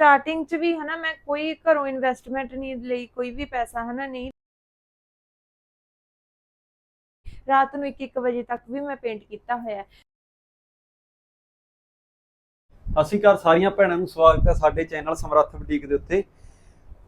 Starting 'ਚ ਵੀ ਹਨਾ ਮੈਂ ਕੋਈ ਘਰੋਂ ਇਨਵੈਸਟਮੈਂਟ ਨਹੀਂ ਲਈ, ਕੋਈ ਵੀ ਪੈਸਾ ਹਨਾ ਨਹੀਂ। ਰਾਤ ਨੂੰ 1-1 ਵਜੇ ਤੱਕ ਵੀ ਮੈਂ ਪੇਂਟ ਕੀਤਾ ਹੋਇਆ। ਅਸੀਂ ਕਰ ਸਾਰੀਆਂ ਭੈਣਾਂ ਨੂੰ ਸਵਾਗਤ ਹੈ ਸਾਡੇ ਚੈਨਲ ਸਮਰੱਥ ਬੁਟੀਕ ਦੇ ਉੱਤੇ।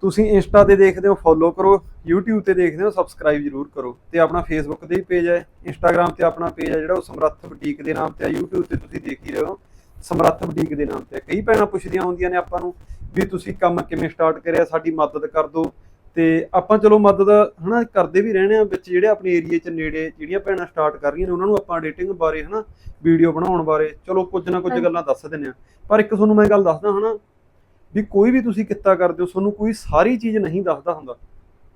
ਤੁਸੀਂ ਇੰਸਟਾ ਤੇ ਦੇਖਦੇ ਹੋ ਫੋਲੋ ਕਰੋ, YouTube ਤੇ ਦੇਖਦੇ ਹੋ ਸਬਸਕ੍ਰਾਈਬ ਜਰੂਰ ਕਰੋ। ਤੇ ਆਪਣਾ Facebook ਤੇ ਵੀ ਪੇਜ ਹੈ, Instagram ਤੇ ਆਪਣਾ ਪੇਜ ਹੈ ਜਿਹੜਾ ਉਹ ਸਮਰੱਥ ਬੁਟੀਕ ਦੇ ਨਾਮ ਤੇ ਹੈ, YouTube ਤੇ ਤੁਸੀਂ ਦੇਖ ਹੀ ਰਹੇ ਹੋ। ਸਮਰੱਥ ਬੁਟੀਕ ਦੇ ਨਾਮ ਤੇ। ਕਈ ਭੈਣਾਂ ਪੁੱਛਦੀਆਂ ਹੁੰਦੀਆਂ ਨੇ ਆਪਾਂ ਨੂੰ ਵੀ ਤੁਸੀਂ ਕੰਮ ਕਿਵੇਂ ਸਟਾਰਟ ਕਰਿਆ ਸਾਡੀ ਮਦਦ ਕਰ ਦਿਓ ਤੇ ਆਪਾਂ ਚਲੋ ਮਦਦ ਹਨਾ ਕਰਦੇ ਵੀ ਰਹਿਣੇ ਆ ਵਿੱਚ ਜਿਹੜੇ ਆਪਣੇ ਏਰੀਏ 'ਚ ਨੇੜੇ ਜਿਹੜੀਆਂ ਭੈਣਾਂ ਸਟਾਰਟ ਕਰ ਰਹੀਆਂ ਨੇ ਉਹਨਾਂ ਨੂੰ ਆਪਾਂ ਐਡੀਟਿੰਗ ਬਾਰੇ ਹਨਾ ਵੀਡੀਓ ਬਣਾਉਣ ਬਾਰੇ ਚਲੋ ਕੁਝ ਨਾ ਕੁਝ। ਗੱਲਾਂ ਦੱਸ ਦਿੰਦੇ ਆ ਪਰ ਇੱਕ ਤੁਹਾਨੂੰ ਮੈਂ ਗੱਲ ਦੱਸਦਾ ਹਨਾ ਵੀ ਕੋਈ ਵੀ ਤੁਸੀਂ ਕਿੱਤਾ ਕਰਦੇ ਹੋ ਤੁਹਾਨੂੰ ਕੋਈ ਸਾਰੀ ਚੀਜ਼ ਨਹੀਂ ਦੱਸਦਾ ਹੁੰਦਾ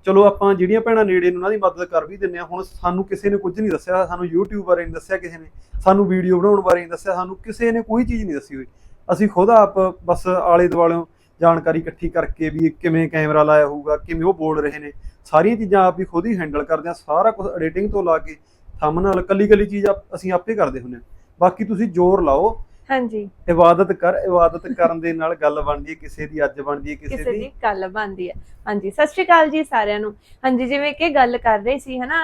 ਚਲੋ ਆਪਾਂ ਜਿਹੜੀਆਂ ਭੈਣਾਂ ਨੇੜੇ ਨੇ, ਉਹਨਾਂ ਦੀ ਮਦਦ ਕਰ ਵੀ ਦਿੰਦੇ ਆ ਹੁਣ ਸਾਨੂੰ ਕਿਸੇ ਨੇ ਕੁਝ ਨਹੀਂ ਦੱਸਿਆ, ਸਾਨੂੰ YouTube ਬਾਰੇ ਨਹੀਂ ਦੱਸਿਆ ਕਿਸੇ ਨੇ, ਸਾਨੂੰ ਵੀਡੀਓ ਬਣਾਉਣ ਬਾਰੇ ਨਹੀਂ ਦੱਸਿਆ, ਸਾਨੂੰ ਕਿਸੇ ਨੇ ਕੋਈ ਚੀਜ਼ ਨਹੀਂ ਦੱਸੀ ਹੋਈ। ਅਸੀਂ ਖੁਦ ਆਪ ਬਸ ਆਲੇ ਦੁਆਲੇ ਜਾਣਕਾਰੀ ਇਕੱਠੀ ਕਰਕੇ ਵੀ ਕਿਵੇਂ ਕੈਮਰਾ ਲਾਇਆ ਹੋਊਗਾ, ਕਿਵੇਂ ਉਹ ਬੋਲ ਰਹੇ ਨੇ, ਸਾਰੀਆਂ ਚੀਜ਼ਾਂ ਆਪ ਹੀ ਖੁਦ ਹੀ ਹੈਂਡਲ ਕਰਦੇ ਆ ਸਾਰਾ ਕੁਝ ਐਡੀਟਿੰਗ ਤੋਂ ਲਾ ਕੇ ਥੰਬਨੇਲ ਕੱਲੀ ਕੱਲੀ ਚੀਜ਼ ਆਪ- ਅਸੀਂ ਆਪੇ ਕਰਦੇ ਹੁੰਦੇ ਆ ਬਾਕੀ ਤੁਸੀਂ ਜ਼ੋਰ ਲਾਓ ਹਾਂਜੀ। ਇਬਾਦਤ ਕਰ ਇਬਾਦਤ ਕਰਨ ਦੇ ਨਾਲ ਗੱਲ ਬਣਦੀ ਹੈ ਕਿਸੇ ਦੀ ਅੱਜ ਬਣਦੀ ਹੈ ਕਿਸੇ ਦੀ ਗੱਲ ਬਣਦੀ ਹੈ। ਹਾਂਜੀ ਸਤਿ ਸ਼੍ਰੀ ਅਕਾਲ ਜੀ ਸਾਰਿਆਂ ਨੂੰ। ਹਾਂਜੀ ਜਿਵੇਂ ਕਿ ਗੱਲ ਕਰ ਰਹੇ ਸੀ ਹਨਾ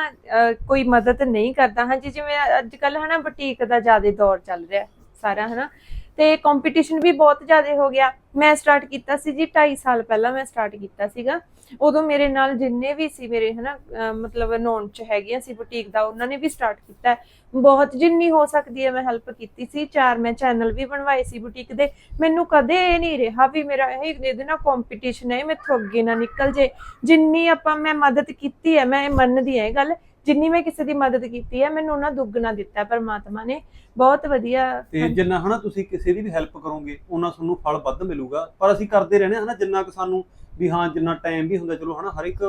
ਕੋਈ ਮਦਦ ਨਹੀਂ ਕਰਦਾ। ਹਾਂਜੀ ਜਿਵੇਂ ਅੱਜ ਕੱਲ ਹਨਾ ਬੁਟੀਕ ਦਾ ਜ਼ਿਆਦਾ ਦੌਰ ਚੱਲ ਰਿਹਾ ਸਾਰਾ ਹਨਾ। ਤੇ ਕੰਪੀਟੀਸ਼ਨ ਵੀ ਬਹੁਤ ਜ਼ਿਆਦਾ ਹੋ ਗਿਆ। ਮੈਂ ਸਟਾਰਟ ਕੀਤਾ ਸੀ ਜੀ 2.5 ਸਾਲ ਪਹਿਲਾਂ ਮੈਂ ਸਟਾਰਟ ਕੀਤਾ ਸੀਗਾ। ਉਦੋਂ ਮੇਰੇ ਨਾਲ ਜਿੰਨੇ ਵੀ ਸੀ ਮੇਰੇ, ਹਨਾ ਮਤਲਬ ਨੋਨ ਚ ਹੈਗੇ ਸੀ ਬੁਟੀਕ ਦਾ, ਉਹਨਾਂ ਨੇ ਵੀ ਸਟਾਰਟ ਕੀਤਾ ਬਹੁਤ ਜਿੰਨੀ ਹੋ ਸਕਦੀ ਹੈ, ਮੈਂ ਹੈਲਪ ਕੀਤੀ ਸੀ। ਚਾਰ ਮੈਂ ਚੈਨਲ ਵੀ ਬਣਵਾਏ ਸੀ ਬੁਟੀਕ ਦੇ। ਮੈਨੂੰ ਕਦੇ ਇਹ ਨਹੀਂ ਰਿਹਾ ਵੀ ਮੇਰਾ ਇਹ ਇਹਦੇ ਨਾਲ ਕੰਪੀਟੀਸ਼ਨ ਹੈ ਮੈਥੋਂ ਅੱਗੇ ਨਾ ਨਿਕਲ ਜੇ ਜਿੰਨੀ ਆਪਾਂ, ਮੈਂ ਮਦਦ ਕੀਤੀ ਹੈ, ਮੈਂ ਇਹ ਮੰਨਦੀ ਹਾਂ ਇਹ ਗੱਲ। ਜਿੰਨੀ ਮੈਂ ਕਿਸੇ ਦੀ ਮਦਦ ਕੀਤੀ ਹੈ ਮੈਨੂੰ ਉਹਨਾਂ ਦੁੱਗਣਾ ਦਿੱਤਾ ਹੈ ਪਰਮਾਤਮਾ ਨੇ। ਬਹੁਤ ਵਧੀਆ ਤੇ ਜਿੰਨਾ ਹਨਾ ਤੁਸੀਂ ਕਿਸੇ ਦੀ ਵੀ ਹੈਲਪ ਕਰੋਗੇ ਉਹਨਾਂ ਤੁਹਾਨੂੰ ਫਲ ਵੱਧ ਮਿਲੂਗਾ। ਪਰ ਅਸੀਂ ਕਰਦੇ ਰਹਿੰਦੇ ਹਾਂ ਹਨਾ ਜਿੰਨਾ ਕੁ ਸਾਨੂੰ ਵੀ ਹਾਂ ਜਿੰਨਾ ਟਾਈਮ ਵੀ ਹੁੰਦਾ ਚਲੋ ਹਨਾ ਹਰ ਇੱਕ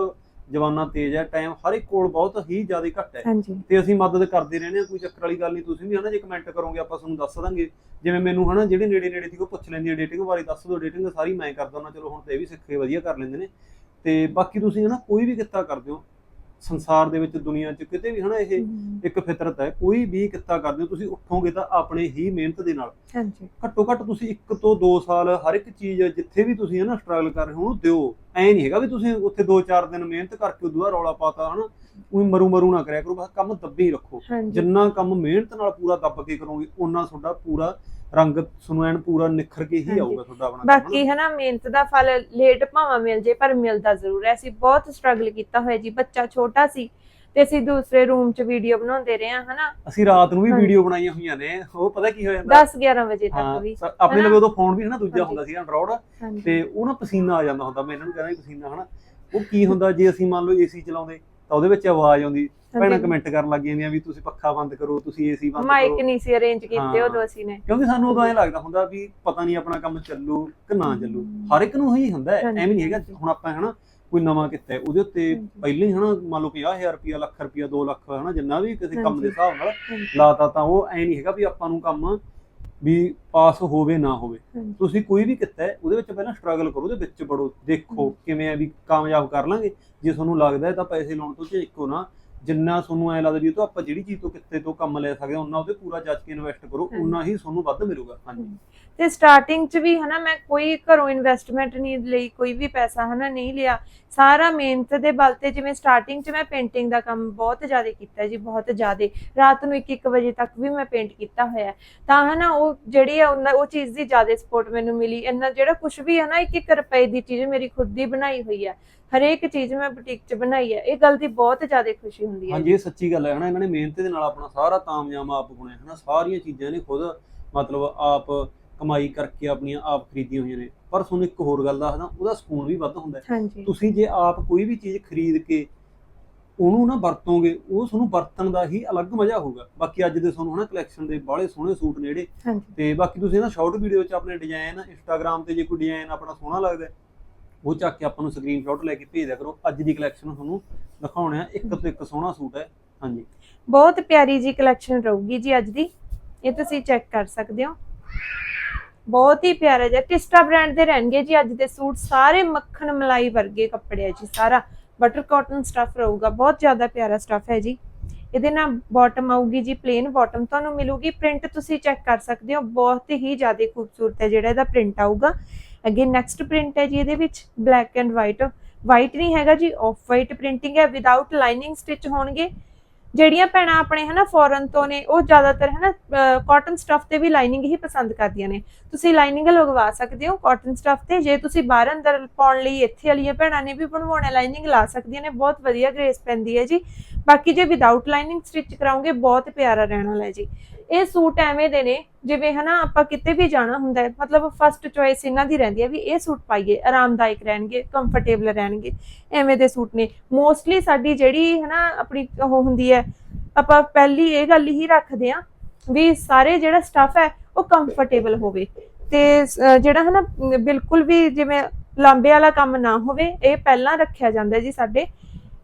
ਜਵਾਨਾ ਤੇਜ਼ ਹੈ ਟਾਈਮ ਹਰ ਇੱਕ ਕੋਲ ਬਹੁਤ ਹੀ ਜ਼ਿਆਦਾ ਘੱਟ ਹੈ। ਤੇ ਅਸੀਂ ਮਦਦ ਕਰਦੇ ਰਹਿੰਦੇ ਹਾਂ ਕੋਈ ਚੱਕਰ ਵਾਲੀ ਗੱਲ ਨਹੀਂ ਤੁਸੀਂ ਵੀ ਹਨਾ ਜੇ ਕਮੈਂਟ ਕਰੋਗੇ ਆਪਾਂ ਤੁਹਾਨੂੰ ਦੱਸ ਦਾਂਗੇ। ਜਿਵੇਂ ਮੈਨੂੰ ਹਨਾ ਜਿਹੜੇ ਨੇੜੇ ਨੇੜੇ ਸੀ ਉਹ ਪੁੱਛ ਲੈਂਦੀ ਐਡੀਟਿੰਗ ਬਾਰੇ ਦੱਸ ਦਿਓ ਐਡੀਟਿੰਗ ਸਾਰੀ ਮੈਂ ਕਰਦਾ ਹੁੰਦਾ ਚਲੋ ਹੁਣ ਤੇ ਵੀ ਸਿੱਖ ਵਧੀਆ ਕਰ ਲੈਂਦੇ ਨੇ। ਤੇ ਬਾਕੀ ਤੁਸੀਂ ਹਨਾ ਕੋਈ ਵੀ ਕਿੱਤਾ ਕਰਦੇ ਹੋ ਸੰਸਾਰ ਦੇ ਵਿੱਚ ਦੁਨੀਆ 'ਚ ਕਿਤੇ ਵੀ ਹਨਾ ਇਹ ਇੱਕ ਫਿਤਰਤ ਹੈ ਕੋਈ ਵੀ ਕਿੱਤਾ ਕਰਦੇ ਹੋ ਤੁਸੀਂ ਉੱਠੋਗੇ ਤਾਂ ਆਪਣੇ ਹੀ ਮਿਹਨਤ ਦੇ ਨਾਲ। ਹਾਂਜੀ। ਘੱਟੋ ਘੱਟ ਤੁਸੀਂ 1 ਤੋਂ 2 ਸਾਲ ਹਰ ਇੱਕ ਚੀਜ਼ ਜਿੱਥੇ ਵੀ ਤੁਸੀਂ ਹਨਾ ਸਟਰਗਲ ਕਰ ਰਹੇ ਹੋ ਉਹਨੂੰ ਦਿਓ। ਐ ਨਹੀਂ ਹੈਗਾ ਵੀ ਤੁਸੀਂ ਉੱਥੇ 2-4 ਦਿਨ ਮਿਹਨਤ ਕਰਕੇ ਉਦੋਂ ਰੌਲਾ ਪਾਤਾ ਹਨਾ? ਉਹੀ ਮਰੂ ਮਰੂ ਨਾ ਕਰਿਆ ਕਰੋ ਬਸ ਕੰਮ ਦੱਬੀ ਰੱਖੋ। ਜਿੰਨਾ ਕੰਮ ਮਿਹਨਤ ਨਾਲ ਪੂਰਾ ਦੱਬ ਕੇ ਕਰੋਗੇ ਉਹਨਾਂ ਤੁਹਾਡਾ ਪੂਰਾ ਰੰਗ ਤੁਹਾਨੂੰ ਐਨ ਪੂਰਾ ਨਿਖਰ ਕੇ ਹੀ। ਆਊਗਾ ਤੁਹਾਡਾ ਆਪਣਾ ਬਾਕੀ ਹਨਾ ਮਿਹਨਤ ਦਾ ਫਲ ਲੇਟ ਭਾਵੇਂ ਮਿਲ ਜੇ ਪਰ ਮਿਲਦਾ ਜ਼ਰੂਰ ਹੈ। ਅਸੀਂ ਬਹੁਤ ਸਟਰਗਲ ਕੀਤਾ ਹੋਇਆ ਜੀ ਬੱਚਾ ਛੋਟਾ ਸੀ ਤੇ ਅਸੀਂ ਦੂਸਰੇ ਰੂਮ 'ਚ ਵੀਡੀਓ ਬਣਾਉਂਦੇ ਰਹੇ ਹਾਂ ਹਨਾ ਅਸੀਂ ਰਾਤ ਨੂੰ ਵੀ। ਵੀਡੀਓ ਬਣਾਈਆਂ ਹੋਈਆਂ ਨੇ ਉਹ ਪਤਾ ਕੀ ਹੋ ਜਾਂਦਾ 10 11 ਵਜੇ ਤੱਕ ਹਾਂ ਵੀ ਸ- ਆਪਣੇ? ਲਵੇ ਉਦੋਂ ਫੋਨ ਵੀ ਹਨਾ ਦੂਜਾ। ਹੁੰਦਾ ਸੀ ਐਂਡਰੋਇਡ ਤੇ ਉਹ ਨਾ ਪਸੀਨਾ ਆ ਜਾਂਦਾ ਹੁੰਦਾ ਮੈਂ ਇਹਨਾਂ ਨੂੰ ਕਹਿੰਦਾ ਪਸੀਨਾ ਹਨਾ ਉਹ ਕੀ ਹੁੰਦਾ ਜੇ ਅਸੀਂ ਮੰਨ ਲਓ ਏਸੀ ਚਲਾਉਂਦੇ ਤਾਂ ਉਹਦੇ ਵਿੱਚ ਆਵਾਜ਼ ਆਉਂਦੀ ਭੈਣਾਂ। ਕਮੈਂਟ ਕਰਨ ਲੱਗ ਜਾਂਦੀਆਂ ਵੀ ਤੁਸੀਂ ਪੱਖਾ ਬੰਦ ਕਰੋ ਤੁਸੀਂ ਏਸੀ ਬੰਦ ਮਾਈਕ ਕਰੋ ਨਹੀਂ ਸੀ ਅਰੇਂਜ ਕੀਤੇ ਹਾਂ। ਉਦੋਂ ਅਸੀਂ ਨੇ ਕਿਉਂਕਿ ਸਾਨੂੰ ਉਦੋਂ ਐਂ ਲੱਗਦਾ ਹੁੰਦਾ ਵੀ ਪਤਾ ਨਹੀਂ ਆਪਣਾ ਕੰਮ ਚੱਲੂ ਕਿ ਨਾ ਚੱਲੂ ਹਰ ਇੱਕ ਨੂੰ ਹੀ ਹੁੰਦਾ ਹੈ। ਐਵੇਂ ਨਹੀਂ ਹੈਗਾ ਹੁਣ ਆਪਾਂ ਹਨਾ ਕੋਈ ਨਵਾਂ ਕੀਤਾ ਹੈ, ਉਹਦੇ ਉੱਤੇ। ਪਹਿਲਾਂ ਹੀ ਹਨਾ ਮੰਨ ਲਓ 50000 ਰੁਪਇਆ ਲੱਖ ਰੁਪਇਆ 2 ਲੱਖ ਹਨਾ ਜਿੰਨਾ ਵੀ ਕਿਸੇ ਕੰਮ ਦੇ। ਹਿਸਾਬ ਨਾਲ। ਲਾਤਾ ਤਾਂ ਉਹ ਐ ਨਹੀਂ ਹੈਗਾ ਵੀ ਆਪਾਂ ਨੂੰ ਕੰਮ ਵੀ ਪਾਸ ਹੋਵੇ ਨਾ ਹੋਵੇ। ਤੁਸੀਂ ਕੋਈ ਵੀ ਕੀਤਾ ਹੈ, ਉਹਦੇ ਵਿੱਚ ਪਹਿਲਾਂ ਸਟਰਗਲ ਕਰੋ ਉਹਦੇ ਵਿੱਚ ਬੜੋ ਦੇਖੋ ਕਿਵੇਂ ਆ ਵੀ ਕਾਮਯਾਬ ਕਰ ਲਾਂਗੇ ਜੇ ਤੁਹਾਨੂੰ ਲੱਗਦਾ ਹੈ ਤਾਂ ਪੈਸੇ ਲਾਉਣ ਤੋਂ ਝਿਜਕੋ ਨਾ ਜਿੰਨਾ ਤੁਹਾਨੂੰ ਐ ਲੱਗਦਾ ਵੀ ਉਹ ਤੋਂ ਆਪਾਂ ਜਿਹੜੀ ਚੀਜ਼ ਤੋਂ ਕਿੱਤੇ ਤੋਂ ਕੰਮ ਲੈ ਸਕਦੇ ਹਾਂ ਉਹਨਾਂ ਉਹਦੇ ਪੂਰਾ ਜੱਜ ਕੇ ਇਨਵੈਸਟ ਕਰੋ। ਉਨਾ ਹੀ ਤੁਹਾਨੂੰ ਵੱਧ ਮਿਲੂਗਾ। ਹਾਂਜੀ। ਤੇ ਸਟਾਰਟਿੰਗ 'ਚ ਵੀ ਹਨਾ ਮੈਂ ਕੋਈ ਘਰੋਂ ਇਨਵੈਸਟਮੈਂਟ ਨਹੀਂ ਲਈ ਕੋਈ ਵੀ ਪੈਸਾ ਹਨਾ ਨਹੀਂ ਲਿਆ। ਸਾਰਾ ਮਿਹਨਤ ਦੇ ਬਲ ਤੇ ਜਿਵੇਂ ਸਟਾਰਟਿੰਗ 'ਚ ਮੈਂ ਪੇਂਟਿੰਗ ਦਾ ਕੰਮ ਬਹੁਤ ਜ਼ਿਆਦਾ ਕੀਤਾ ਜੀ ਬਹੁਤ ਜ਼ਿਆਦਾ। ਰਾਤ ਨੂੰ 1-1 ਵਜੇ ਤੱਕ ਵੀ ਮੈਂ ਪੇਂਟ ਕੀਤਾ ਹੋਇਆ। ਤਾਂ ਹਨਾ ਉਹ ਜਿਹੜੀ ਆ ਉਹਨਾਂ- ਉਹ ਚੀਜ਼ ਦੀ ਜ਼ਿਆਦਾ ਸਪੋਰਟ ਮੈਨੂੰ ਮਿਲੀ। ਇੰਨਾ ਜਿਹੜਾ ਕੁਝ ਵੀ ਹੈ ਨਾ 1-1 ਰੁਪਏ ਦੀ ਚੀਜ਼ ਮੇਰੀ ਖੁਦ ਦੀ ਬਣਾਈ ਹੋਈ ਹੈ ਹਰੇਕ ਚੀਜ਼ ਮੈਂ ਬੁਟੀਕ 'ਚ ਬਣਾਈ ਹੈ ਇਹ ਗੱਲ ਦੀ ਬਹੁਤ ਜ਼ਿਆਦਾ ਖੁਸ਼ੀ ਹੁੰਦੀ ਹੈ ਹਾਂਜੀ ਇਹ ਸੱਚੀ ਗੱਲ ਹੈ ਹਨਾ ਇਹਨਾਂ ਨੇ ਮਿਹਨਤ ਦੇ ਨਾਲ ਆਪਣਾ ਸਾਰਾ ਤਾਮਯਾਮ ਆਪ ਬਣਾਇਆ ਹਨਾ ਸਾਰੀਆਂ ਚੀਜ਼ਾਂ ਨੇ ਖੁਦ ਮਤਲਬ ਆਪ ਕਮਾਈ ਕਰਕੇ ਆਪਣੀਆਂ ਆਪ ਖਰੀਦੀਆਂ ਹੋਈਆਂ ਨੇ। ਪਰ ਤੁਹਾਨੂੰ ਇੱਕ ਹੋਰ ਗੱਲ ਦੱਸਦਾ ਉਹਦਾ ਸਕੂਨ ਵੀ ਵੱਧ ਹੁੰਦਾ ਹੈ। ਤੁਸੀਂ ਜੇ ਆਪ ਕੋਈ ਵੀ ਚੀਜ਼ ਖਰੀਦ ਕੇ ਉਹਨੂੰ ਨਾ ਵਰਤੋਗੇ ਉਹ ਤੁਹਾਨੂੰ ਵਰਤਣ ਦਾ ਹੀ ਅਲੱਗ ਮਜ਼ਾ ਹੋਊਗਾ। ਬਾਕੀ ਅੱਜ ਦੇ ਤੁਹਾਨੂੰ ਹਨਾ ਕਲੈਕਸ਼ਨ ਦੇ ਬਾਹਲੇ ਸੋਹਣੇ ਸੂਟ ਨੇੜੇ ਹਾਂਜੀ। ਤੇ ਬਾਕੀ ਤੁਸੀਂ ਨਾ ਸ਼ਾਰਟ ਵੀਡੀਓ 'ਚ ਆਪਣੇ ਡਿਜ਼ਾਈਨ ਇੰਸਟਾਗ੍ਰam ਤੇ ਜੇ ਕੋਈ ਡਿਜ਼ਾਈਨ ਆਪਣਾ ਸੋਹਣਾ ਲੱਗਦਾ ਉਹ ਚੱਕ ਕੇ ਆਪਾਂ ਨੂੰ ਸਕਰੀਨਸ਼ਾਟ ਲੈ ਕੇ ਭੇਜ ਦਿਆ ਕਰੋ। ਅੱਜ ਦੀ ਕਲੈਕਸ਼ਨ ਤੁਹਾਨੂੰ ਦਿਖਾਉਣੇ ਆ। ਇੱਕ ਤੋਂ ਇੱਕ ਸੋਹਣਾ ਸੂਟ ਹੈ। ਹਾਂਜੀ। ਬਹੁਤ ਪਿਆਰੀ ਜੀ ਕਲੈਕਸ਼ਨ ਰਹੂਗੀ ਜੀ ਅੱਜ ਦੀ। ਇਹ ਤੁਸੀਂ ਚੈੱਕ ਕਰ ਸਕਦੇ ਹੋ। ਬਹੁਤ ਹੀ ਪਿਆਰਾ ਜਿਹਾ ਟਿਸਟਾ ਬ੍ਰਾਂਡ ਦੇ ਰਹਿਣਗੇ ਜੀ ਅੱਜ ਦੇ ਸੂਟ। ਸਾਰੇ ਮੱਖਣ ਮਲਾਈ ਵਰਗੇ ਕੱਪੜੇ ਆ ਜੀ ਸਾਰਾ। ਬਟਰ ਕਾਟਨ ਸਟਫ ਰਹੂਗਾ। ਬਹੁਤ ਜ਼ਿਆਦਾ ਪਿਆਰਾ ਸਟਫ ਹੈ ਜੀ। ਇਹਦੇ ਨਾਲ ਬਾਟਮ ਆਊਗੀ ਜੀ ਪਲੇਨ ਬਾਟਮ ਤੁਹਾਨੂੰ ਮਿਲੂਗੀ। ਪ੍ਰਿੰਟ ਤੁਸੀਂ ਚੈੱਕ ਕਰ ਸਕਦੇ ਹੋ। ਬਹੁਤ ਹੀ ਜ਼ਿਆਦਾ ਖੂਬਸੂਰਤ ਹੈ ਜਿਹੜਾ ਇਹਦਾ ਪ੍ਰਿੰਟ ਆਊਗਾ। ਅੱਗੇ ਨੈਕਸਟ ਪ੍ਰਿੰਟ ਹੈ ਜੀ ਇਹਦੇ ਵਿੱਚ ਬਲੈਕ ਐਂਡ ਵਾਈਟ ਵਾਈਟ ਨਹੀਂ ਹੈਗਾ ਜੀ ਆਫ ਵਾਈਟ ਪ੍ਰਿੰਟਿੰਗ ਹੈ ਵਿਦਆਊਟ ਲਾਈਨਿੰਗ ਸਟਿਚ ਹੋਣਗੇ। ਜਿਹੜੀਆਂ ਭੈਣਾਂ ਆਪਣੇ ਹਨਾ ਫੋਰਨ ਤੋਂ ਨੇ, ਉਹ ਜ਼ਿਆਦਾਤਰ ਹਨਾ ਕਾਟਨ ਸਟਫ ਤੇ ਵੀ ਲਾਈਨਿੰਗ ਹੀ ਪਸੰਦ ਕਰਦੀਆਂ ਨੇ। ਤੁਸੀਂ ਲਾਈਨਿੰਗ ਲਗਵਾ ਸਕਦੇ ਹੋ ਕਾਟਨ ਸਟਫ ਤੇ। ਜੇ ਤੁਸੀਂ ਬਾਹਰ ਅੰਦਰ ਪਾਉਣ ਲਈ ਇੱਥੇ ਵਾਲੀਆਂ ਭੈਣਾਂ ਨੇ ਵੀ ਬਣਵਾਉਣਾ ਲਾਈਨਿੰਗ ਲਾ ਸਕਦੀਆਂ ਨੇ। ਬਹੁਤ ਵਧੀਆ ਗ੍ਰੇਸ ਪੈਂਦੀ ਹੈ ਜੀ। ਬਾਕੀ ਜੇ ਵਿਦਆਊਟ ਲਾਈਨਿੰਗ ਸਟਿਚ ਕਰਾਉਂਗੇ ਬਹੁਤ ਪਿਆਰਾ ਰਹਿਣ ਵਾਲਾ ਜੀ। ਇਹ ਸੂਟ ਐਵੇਂ ਦੇ ਨੇ ਜਿਵੇਂ ਹਨਾ ਆਪਾਂ ਕਿਤੇ ਵੀ ਜਾਣਾ ਹੁੰਦਾ ਹੈ ਮਤਲਬ ਫਸਟ ਚੋਇਸ ਇਹਨਾਂ ਦੀ ਰਹਿੰਦੀ ਹੈ ਵੀ ਇਹ ਸੂਟ ਪਾਈਏ ਆਰਾਮਦਾਇਕ ਰਹਿਣਗੇ ਕੰਫਰਟੇਬਲ ਰਹਿਣਗੇ ਐਵੇਂ ਦੇ ਸੂਟ ਨੇ। ਮੋਸਟਲੀ ਸਾਡੀ ਜਿਹੜੀ ਹਨਾ ਆਪਣੀ ਉਹ ਹੁੰਦੀ ਹੈ ਆਪਾਂ ਪਹਿਲੀ ਇਹ ਗੱਲ ਹੀ ਰੱਖਦੇ ਆ ਵੀ ਸਾਰੇ ਜਿਹੜਾ ਸਟਫ ਹੈ ਉਹ ਕੰਫਰਟੇਬਲ ਹੋਵੇ। ਤੇ ਅਹ, ਜਿਹੜਾ ਹਨਾ ਬਿਲਕੁਲ ਵੀ ਜਿਵੇਂ ਲਾਂਬੇ ਵਾਲਾ ਕੰਮ ਨਾ ਹੋਵੇ ਇਹ ਪਹਿਲਾਂ ਰੱਖਿਆ ਜਾਂਦਾ ਜੀ ਸਾਡੇ।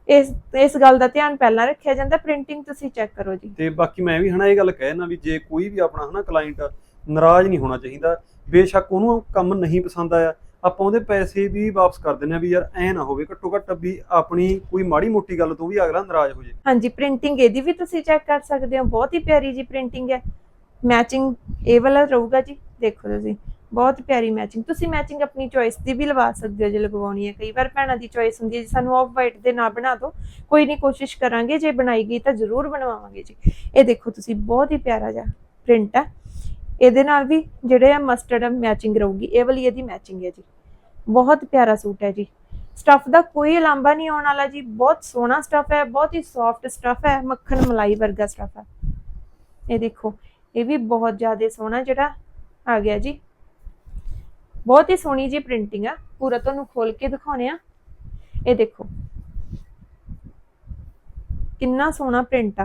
ਇਸ ਇਸ ਗੱਲ ਦਾ ਧਿਆਨ ਪਹਿਲਾਂ ਰੱਖਿਆ ਜਾਂਦਾ ਪ੍ਰਿੰਟਿੰਗ ਤੁਸੀਂ ਚੈੱਕ ਕਰੋ ਜੀ। ਤੇ ਬਾਕੀ ਮੈਂ ਵੀ ਹਨਾ ਇਹ ਗੱਲ ਕਹਿਣਾ ਵੀ ਜੇ ਕੋਈ ਵੀ ਆਪਣਾ ਹਨਾ ਕਲਾਇੰਟ ਨਾਰਾਜ਼ ਨਹੀਂ ਹੋਣਾ ਚਾਹੀਦਾ ਬੇਸ਼ੱਕ ਉਹਨੂੰ ਕੰਮ ਨਹੀਂ ਪਸੰਦ ਆਇਆ ਆਪਾਂ ਉਹਦੇ ਪੈਸੇ ਵੀ ਵਾਪਸ ਕਰ ਦਿੰਦੇ ਆ ਵੀ ਯਾਰ ਐ ਨਾ ਹੋਵੇ ਘੱਟੋ ਘੱਟ ਵੀ ਆਪਣੀ ਕੋਈ ਮਾੜੀ ਮੋਟੀ ਗੱਲ ਤੋਂ ਵੀ ਅਗਲਾ ਨਾਰਾਜ਼ ਹੋ ਜੇ। ਹਾਂਜੀ ਪ੍ਰਿੰਟਿੰਗ ਇਹਦੀ ਵੀ ਤੁਸੀਂ ਚੈੱਕ ਕਰ ਸਕਦੇ ਹੋ ਬਹੁਤ ਹੀ ਪਿਆਰੀ ਜੀ ਪ੍ਰਿੰਟਿੰਗ ਹੈ। ਮੈਚਿੰਗ ਇਹ ਵਾਲਾ ਰਹੂਗਾ ਜੀ ਦੇਖੋ ਤੁਸੀਂ। ਬਹੁਤ ਪਿਆਰੀ ਮੈਚਿੰਗ ਤੁਸੀਂ ਮੈਚਿੰਗ ਆਪਣੀ ਚੋਇਸ ਦੀ ਵੀ ਲਵਾ ਸਕਦੇ ਹੋ ਜੇ ਲਗਵਾਉਣੀ ਹੈ। ਕਈ ਵਾਰ ਭੈਣਾਂ ਦੀ ਚੋਇਸ ਹੁੰਦੀ ਹੈ ਜੀ, ਸਾਨੂੰ ਆਫ ਵਾਈਟ ਦੇ ਨਾ ਬਣਾ ਦਿਓ। ਕੋਈ ਨਹੀਂ, ਕੋਸ਼ਿਸ਼ ਕਰਾਂਗੇ, ਜੇ ਬਣਾਈ ਗਈ ਤਾਂ ਜ਼ਰੂਰ ਬਣਵਾਵਾਂਗੇ ਜੀ। ਇਹ ਦੇਖੋ ਤੁਸੀਂ, ਬਹੁਤ ਹੀ ਪਿਆਰਾ ਜਿਹਾ ਪ੍ਰਿੰਟ ਹੈ। ਇਹਦੇ ਨਾਲ ਵੀ ਜਿਹੜੇ ਆ ਮਸਟਰਡ ਮੈਚਿੰਗ ਰਹੂਗੀ। ਇਹ ਵਾਲੀ ਇਹਦੀ ਮੈਚਿੰਗ ਹੈ ਜੀ। ਬਹੁਤ ਪਿਆਰਾ ਸੂਟ ਹੈ ਜੀ। ਸਟਫ ਦਾ ਕੋਈ ਲਾਂਬਾ ਨਹੀਂ ਆਉਣ ਵਾਲਾ ਜੀ। ਬਹੁਤ ਸੋਹਣਾ ਸਟਫ ਹੈ, ਬਹੁਤ ਹੀ ਸੌਫਟ ਸਟਫ ਹੈ, ਮੱਖਣ ਮਲਾਈ ਵਰਗਾ ਸਟਫ ਹੈ। ਇਹ ਦੇਖੋ, ਇਹ ਵੀ ਬਹੁਤ ਜ਼ਿਆਦਾ ਸੋਹਣਾ ਜਿਹੜਾ ਆ ਗਿਆ ਜੀ। ਬਹੁਤ ਹੀ ਸੋਹਣੀ ਜੀ ਪ੍ਰਿੰਟਿੰਗ ਆ। ਪੂਰਾ ਤੁਹਾਨੂੰ ਖੋਲ ਕੇ ਦਿਖਾਉਣੇ ਆ। ਇਹ ਦੇਖੋ। ਕਿੰਨਾ ਸੋਹਣਾ ਪ੍ਰਿੰਟ ਆ।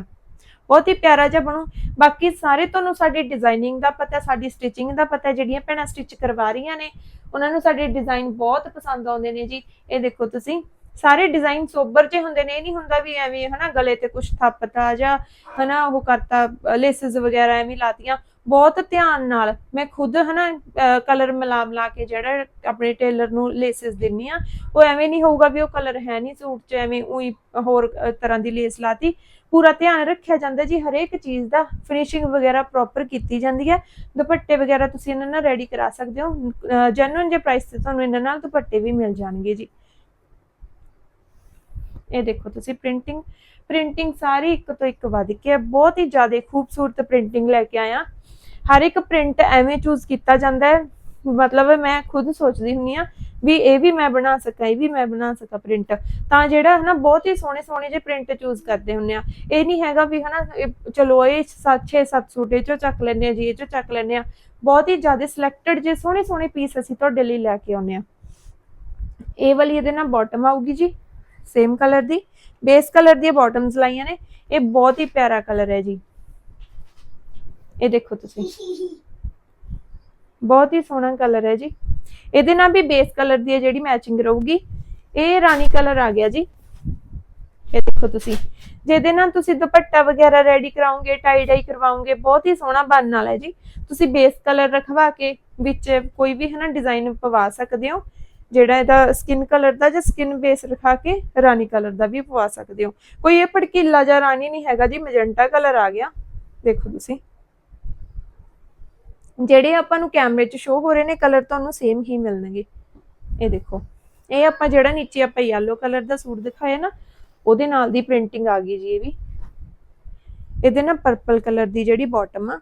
ਬਹੁਤ ਹੀ ਪਿਆਰਾ ਜਿਹਾ ਬਣੂ। ਬਾਕੀ ਸਾਰੇ ਤੁਹਾਨੂੰ ਸਾਡੀ ਡਿਜ਼ਾਈਨਿੰਗ ਦਾ ਪਤਾ, ਸਾਡੀ ਸਟਿਚਿੰਗ ਦਾ ਪਤਾ, ਜਿਹੜੀਆਂ ਭੈਣਾਂ ਸਟਿਚ ਕਰਵਾ ਰਹੀਆਂ ਨੇ, ਉਹਨਾਂ ਨੂੰ ਸਾਡੇ ਡਿਜ਼ਾਈਨ ਬਹੁਤ ਪਸੰਦ ਆਉਂਦੇ ਨੇ ਜੀ। ਇਹ ਦੇਖੋ ਤੁਸੀਂ। ਸਾਰੇ ਡਿਜ਼ਾਈਨ ਸੋਬਰ ਜੇ ਹੁੰਦੇ ਨੇ। ਇਹ ਨਹੀਂ ਹੁੰਦਾ ਵੀ ਐਵੇਂ ਹਨਾ ਗਲੇ ਤੇ ਕੁਝ ਥੱਪਤਾ ਜਾਂ ਹਨਾ ਉਹ ਕਰਤਾ ਲੇਸਸ ਵਗੈਰਾ ਐਵੇਂ ਲਾਤੀਆਂ। ਬਹੁਤ ਧਿਆਨ ਨਾਲ ਮੈਂ ਖੁਦ ਹਨਾ ਕਲਰ ਮਿਲਾ ਮਿਲਾ ਕੇ ਜਿਹੜਾ ਆਪਣੇ ਟੇਲਰ ਨੂੰ ਲੇਸਸ ਦਿੰਨੀ ਆ, ਉਹ ਐਵੇਂ ਨਹੀਂ ਹੋਊਗਾ ਵੀ ਉਹ ਕਲਰ ਹੈ ਨਹੀਂ ਸੂਟ 'ਚ, ਐਵੇਂ ਉਹੀ ਹੋਰ ਤਰ੍ਹਾਂ ਦੀ ਲੇਸ ਲਾਤੀ। ਪੂਰਾ ਧਿਆਨ ਰੱਖਿਆ ਜਾਂਦਾ ਜੀ, ਹਰੇਕ ਚੀਜ਼ ਦਾ ਫਿਨਿਸ਼ਿੰਗ ਵਗੈਰਾ ਪ੍ਰੋਪਰ ਕੀਤੀ ਜਾਂਦੀ ਹੈ। ਦੁਪੱਟੇ ਵਗੈਰਾ ਤੁਸੀਂ ਇਹਨਾਂ ਨਾਲ ਰੈਡੀ ਕਰਾ ਸਕਦੇ ਹੋ। ਜੈਨੂਇਨ ਜੇ ਪ੍ਰਾਈਸ ਤੇ ਤੁਹਾਨੂੰ ਇਹਨਾਂ ਨਾਲ ਦੁਪੱਟੇ ਵੀ ਮਿਲ ਜਾਣਗੇ ਜੀ। ਇਹ ਦੇਖੋ ਤੁਸੀਂ ਪ੍ਰਿੰਟਿੰਗ ਪ੍ਰਿੰਟਿੰਗ ਸਾਰੀ ਇੱਕ ਤੋਂ ਇੱਕ ਵੱਧ ਕੇ ਬਹੁਤ ਹੀ ਜ਼ਿਆਦਾ ਖੂਬਸੂਰਤ ਪ੍ਰਿੰਟਿੰਗ ਲੈ ਕੇ ਆਇਆ। ਹਰ ਇੱਕ ਪ੍ਰਿੰਟ ਐਵੇਂ ਚੂਜ਼ ਕੀਤਾ ਜਾਂਦਾ ਹੈ। ਮਤਲਬ ਮੈਂ ਖੁਦ ਸੋਚਦੀ ਹੁੰਨੀ ਆ ਵੀ ਇਹ ਵੀ ਮੈਂ ਬਣਾ ਸਕਾਂ, ਇਹ ਵੀ ਮੈਂ ਬਣਾ ਸਕਾਂ ਪ੍ਰਿੰਟ ਤਾਂ ਜਿਹੜਾ ਹਨਾ ਬਹੁਤ ਹੀ ਸੋਹਣੇ ਸੋਹਣੇ ਜਿਹੇ ਪ੍ਰਿੰਟ ਚੂਜ਼ ਕਰਦੇ ਹੁੰਨੇ ਆ ਇਹ ਨਹੀਂ ਹੈਗਾ ਵੀ ਹਨਾ ਇਹ ਚਲੋ ਇਹ 6 7 ਸੂਟੇ ਚੋਂ ਚੱਕ ਲੈਂਦੇ ਆ ਜੀ, ਇਹ ਚੋਂ ਚੱਕ ਲੈਂਦੇ ਆ ਬਹੁਤ ਹੀ ਜ਼ਿਆਦਾ ਸਿਲੈਕਟਡ ਜੇ ਸੋਹਣੇ ਸੋਹਣੇ ਪੀਸ ਅਸੀਂ ਤੁਹਾਡੇ ਲਈ ਲੈ ਕੇ ਆਉਂਦੇ ਆ ਇਹ ਵਾਲੀ ਇਹਦੇ ਨਾਲ ਬਾਟਮ ਆਊਗੀ ਜੀ ਸੇਮ ਕਲਰ ਦੀ। ਬੇਸ ਕਲਰ ਦੀਆਂ ਬਾਟਮਸ ਲਾਈਆਂ ਨੇ। ਇਹ ਬਹੁਤ ਹੀ ਪਿਆਰਾ ਕਲਰ ਹੈ ਜੀ। ਇਹ ਦੇਖੋ ਤੁਸੀਂ। ਬਹੁਤ ਹੀ ਸੋਹਣਾ ਕਲਰ ਹੈ ਜੀ। ਇਹਦੇ ਨਾਲ ਵੀ ਬੇਸ ਕਲਰ ਦੀ ਹੈ ਜਿਹੜੀ ਮੈਚਿੰਗ ਰਹੂਗੀ, ਇਹ ਰਾਣੀ ਕਲਰ ਆ ਗਿਆ ਜੀ। ਇਹ ਦੇਖੋ ਤੁਸੀਂ। ਜਿਹਦੇ ਨਾਲ ਤੁਸੀਂ ਦੁਪੱਟਾ ਵਗੈਰਾ ਰੈਡੀ ਕਰਾਉਂਗੇ ਟਾਈ ਡਾਈ ਕਰਵਾਉਂਗੇ ਬਹੁਤ ਹੀ ਸੋਹਣਾ ਬਣਨ ਵਾਲਾ ਹੈ ਜੀ। ਤੁਸੀਂ ਬੇਸ ਕਲਰ ਰਖਵਾ ਕੇ ਵਿੱਚ ਕੋਈ ਵੀ ਹਨਾ ਡਿਜ਼ਾਈਨ ਪਵਾ ਸਕਦੇ ਹੋ। ਜਿਹੜਾ ਇਹਦਾ ਸਕਿਨ ਕਲਰ ਦਾ ਜਾਂ ਸਕਿਨ ਬੇਸ ਰਖਾ ਕੇ ਰਾਣੀ ਕਲਰ ਦਾ ਵੀ ਪਵਾ ਸਕਦੇ ਹੋ। ਕੋਈ ਇਹ ਭੜਕੀਲਾ ਜਾਂ ਰਾਣੀ ਨਹੀਂ ਹੈਗਾ ਜੀ ਮੈਜੈਂਟਾ ਕਲਰ ਆ ਗਿਆ। ਦੇਖੋ ਤੁਸੀਂ। ਜਿਹੜੇ ਆਪਾਂ ਨੂੰ ਕੈਮਰੇ 'ਚ ਸ਼ੋ ਹੋ ਰਹੇ ਨੇ ਕਲਰ ਤੁਹਾਨੂੰ ਸੇਮ ਹੀ ਮਿਲਣਗੇ। ਇਹ ਦੇਖੋ। ਇਹ ਆਪਾਂ ਜਿਹੜਾ ਨੀਚੇ ਆਪਾਂ ਯੈਲੋ ਕਲਰ ਦਾ ਸੂਟ ਦਿਖਾਇਆ ਨਾ, ਉਹਦੇ ਨਾਲ ਦੀ ਪ੍ਰਿੰਟਿੰਗ ਆ ਗਈ ਜੀ ਇਹ ਵੀ। ਇਹਦੇ ਨਾਲ ਪਰਪਲ ਕਲਰ ਦੀ ਜਿਹੜੀ ਬਾਟਮ ਆ।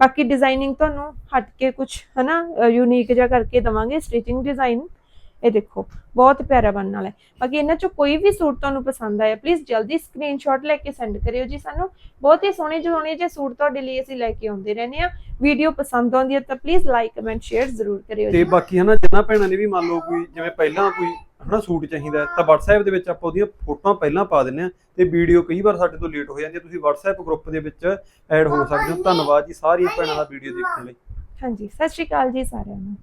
ਬਾਕੀ ਡਿਜ਼ਾਈਨਿੰਗ ਤੁਹਾਨੂੰ ਹਟ ਕੇ ਕੁਝ ਹਨਾ ਯੂਨੀਕ ਜਿਹਾ ਕਰਕੇ ਦਵਾਂਗੇ ਸਟਿਚਿੰਗ ਡਿਜ਼ਾਈਨ ਇਹ ਦੇਖੋ ਬਹੁਤ ਪਿਆਰਾ ਬਣਨ ਵਾਲਾ ਹੈ। ਬਾਕੀ ਇਹਨਾਂ ਚੋਂ ਕੋਈ ਵੀ ਸੂਟ ਤੁਹਾਨੂੰ ਪਸੰਦ ਆਇਆ ਪਲੀਜ਼ ਜਲਦੀ ਸਕਰੀਨਸ਼ਾਟ ਲੈ ਕੇ ਸੈਂਡ ਕਰਿਓ ਜੀ ਸਾਨੂੰ। ਬਹੁਤ ਹੀ ਸੋਹਣੇ ਜਿਹੇ ਸੂਟ ਤੁਹਾਡੇ ਲਈ ਅਸੀਂ ਲੈ ਕੇ ਆਉਂਦੇ ਰਹਿੰਦੇ ਆ ਵੀਡੀਓ ਪਸੰਦ ਆਉਂਦੀ ਹੈ ਤਾਂ ਪਲੀਜ਼ ਲਾਈਕ ਕਮੈਂਟ ਸ਼ੇਅਰ ਜ਼ਰੂਰ ਕਰਿਓ ਤੇ ਜੀ। ਬਾਕੀ ਹਨਾ ਜਿੰਨਾ ਭੈਣਾਂ ਨੇ ਵੀ ਮੰਨ ਲਓ ਕੋਈ ਜਿਵੇਂ ਪਹਿਲਾਂ ਕੋਈ ਹਨਾ ਸੂਟ ਚਾਹੀਦਾ ਤਾਂ WhatsApp ਦੇ ਵਿੱਚ ਆਪਾਂ ਉਹਦੀਆਂ ਫੋਟੋਆਂ ਪਹਿਲਾਂ ਪਾ ਦਿੰਨੇ ਆ ਤੇ ਵੀਡੀਓ ਕਈ ਵਾਰ ਸਾਡੇ ਤੋਂ ਲੇਟ ਹੋ ਜਾਂਦੀ ਹੈ। ਤੁਸੀਂ WhatsApp ਗਰੁੱਪ ਦੇ ਵਿੱਚ ਐਡ ਹੋ ਸਕਦੇ ਹੋ। ਧੰਨਵਾਦ ਜੀ ਸਾਰੀਆਂ ਭੈਣਾਂ ਦਾ ਵੀਡੀਓ ਦੇਖਣ ਲਈ। ਹਾਂਜੀ ਸਤਿ ਸ਼੍ਰੀ ਅਕਾਲ ਜੀ ਸਾਰਿਆਂ ਨੂੰ।